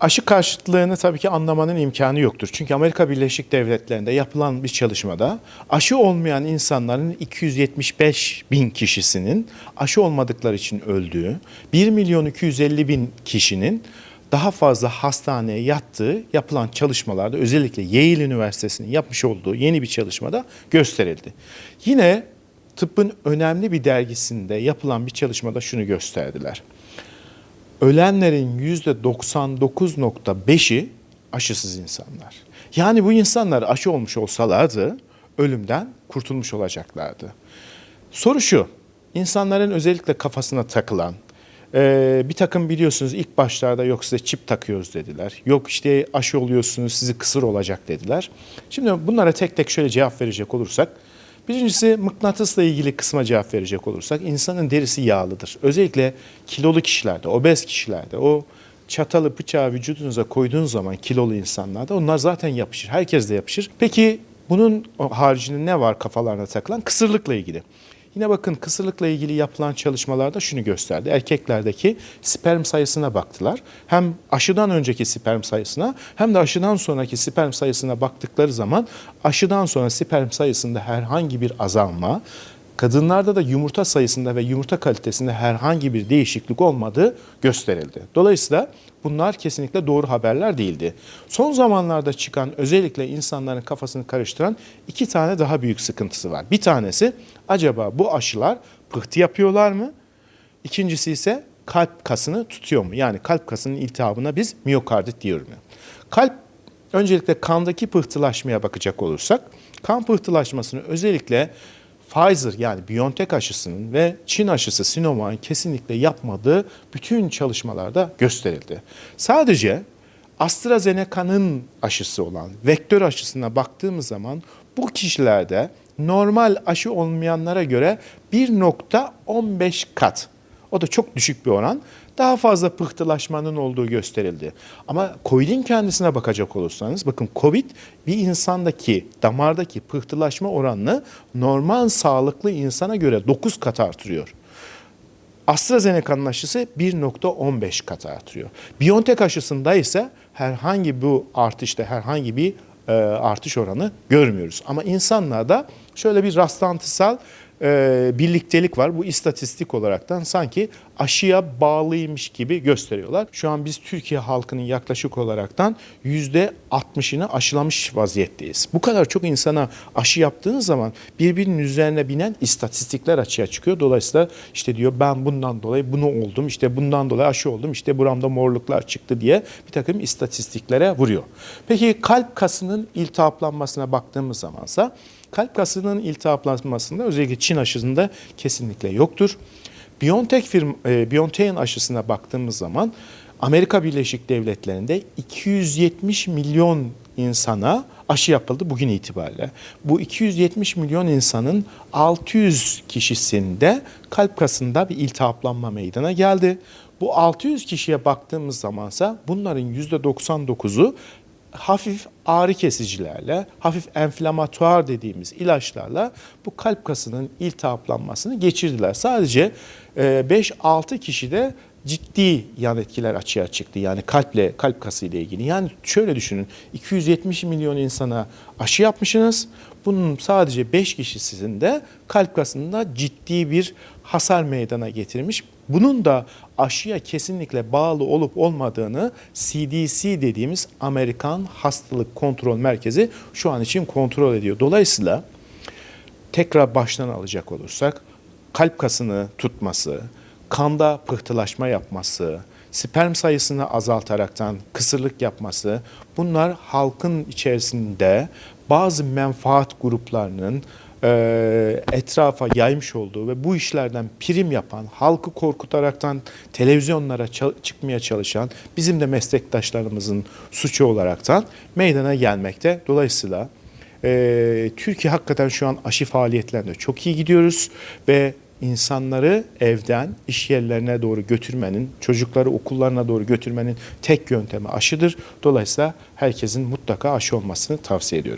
Aşı karşıtlığını tabii ki anlamanın imkanı yoktur. Çünkü Amerika Birleşik Devletleri'nde yapılan bir çalışmada aşı olmayan insanların 275 bin kişisinin aşı olmadıkları için öldüğü, 1 milyon 250 bin kişinin daha fazla hastaneye yattığı yapılan çalışmalarda özellikle Yale Üniversitesi'nin yapmış olduğu yeni bir çalışmada gösterildi. Yine tıbbın önemli bir dergisinde yapılan bir çalışmada şunu gösterdiler ölenlerin yüzde 99.5'i aşısız insanlar. Yani bu insanlar aşı olmuş olsalardı ölümden kurtulmuş olacaklardı. Soru şu, insanların özellikle kafasına takılan, e, bir takım biliyorsunuz ilk başlarda yok size çip takıyoruz dediler. Yok işte aşı oluyorsunuz sizi kısır olacak dediler. Şimdi bunlara tek tek şöyle cevap verecek olursak, Birincisi mıknatısla ilgili kısma cevap verecek olursak insanın derisi yağlıdır. Özellikle kilolu kişilerde, obez kişilerde o çatalı bıçağı vücudunuza koyduğunuz zaman kilolu insanlarda onlar zaten yapışır. Herkes de yapışır. Peki bunun haricinde ne var kafalarına takılan? Kısırlıkla ilgili. Yine bakın kısırlıkla ilgili yapılan çalışmalarda şunu gösterdi. Erkeklerdeki sperm sayısına baktılar. Hem aşıdan önceki sperm sayısına hem de aşıdan sonraki sperm sayısına baktıkları zaman aşıdan sonra sperm sayısında herhangi bir azalma, kadınlarda da yumurta sayısında ve yumurta kalitesinde herhangi bir değişiklik olmadığı gösterildi. Dolayısıyla bunlar kesinlikle doğru haberler değildi. Son zamanlarda çıkan özellikle insanların kafasını karıştıran iki tane daha büyük sıkıntısı var. Bir tanesi acaba bu aşılar pıhtı yapıyorlar mı? İkincisi ise kalp kasını tutuyor mu? Yani kalp kasının iltihabına biz miyokardit diyoruz. Kalp öncelikle kandaki pıhtılaşmaya bakacak olursak kan pıhtılaşmasını özellikle Pfizer yani BioNTech aşısının ve Çin aşısı Sinovac'ın kesinlikle yapmadığı bütün çalışmalarda gösterildi. Sadece AstraZeneca'nın aşısı olan vektör aşısına baktığımız zaman bu kişilerde normal aşı olmayanlara göre 1.15 kat o da çok düşük bir oran. Daha fazla pıhtılaşmanın olduğu gösterildi. Ama COVID'in kendisine bakacak olursanız bakın COVID bir insandaki damardaki pıhtılaşma oranını normal sağlıklı insana göre 9 kat artırıyor. AstraZeneca'nın aşısı 1.15 kat artıyor. BioNTech aşısında ise herhangi bu artışta herhangi bir e, artış oranı görmüyoruz. Ama insanlarda şöyle bir rastlantısal e, birliktelik var. Bu istatistik olaraktan sanki aşıya bağlıymış gibi gösteriyorlar. Şu an biz Türkiye halkının yaklaşık olaraktan yüzde 60'ını aşılamış vaziyetteyiz. Bu kadar çok insana aşı yaptığınız zaman birbirinin üzerine binen istatistikler açığa çıkıyor. Dolayısıyla işte diyor ben bundan dolayı bunu oldum, işte bundan dolayı aşı oldum, işte buramda morluklar çıktı diye bir takım istatistiklere vuruyor. Peki kalp kasının iltihaplanmasına baktığımız zamansa kalp kasının iltihaplanmasında özellikle Çin aşısında kesinlikle yoktur. BioNTech firm, e, BioNTech'in aşısına baktığımız zaman Amerika Birleşik Devletleri'nde 270 milyon insana aşı yapıldı bugün itibariyle. Bu 270 milyon insanın 600 kişisinde kalp kasında bir iltihaplanma meydana geldi. Bu 600 kişiye baktığımız zamansa bunların %99'u hafif ağrı kesicilerle, hafif enflamatuar dediğimiz ilaçlarla bu kalp kasının iltihaplanmasını geçirdiler. Sadece 5-6 kişide ciddi yan etkiler açığa çıktı. Yani kalple, kalp kası ile ilgili. Yani şöyle düşünün, 270 milyon insana aşı yapmışsınız. Bunun sadece 5 kişisinde kalp kasında ciddi bir hasar meydana getirmiş. Bunun da aşıya kesinlikle bağlı olup olmadığını CDC dediğimiz Amerikan Hastalık Kontrol Merkezi şu an için kontrol ediyor. Dolayısıyla tekrar baştan alacak olursak kalp kasını tutması, kanda pıhtılaşma yapması, sperm sayısını azaltaraktan kısırlık yapması bunlar halkın içerisinde bazı menfaat gruplarının e, etrafa yaymış olduğu ve bu işlerden prim yapan, halkı korkutaraktan televizyonlara çıkmaya çalışan bizim de meslektaşlarımızın suçu olaraktan meydana gelmekte. Dolayısıyla e, Türkiye hakikaten şu an aşı faaliyetlerinde çok iyi gidiyoruz ve insanları evden iş yerlerine doğru götürmenin, çocukları okullarına doğru götürmenin tek yöntemi aşıdır. Dolayısıyla herkesin mutlaka aşı olmasını tavsiye ediyorum.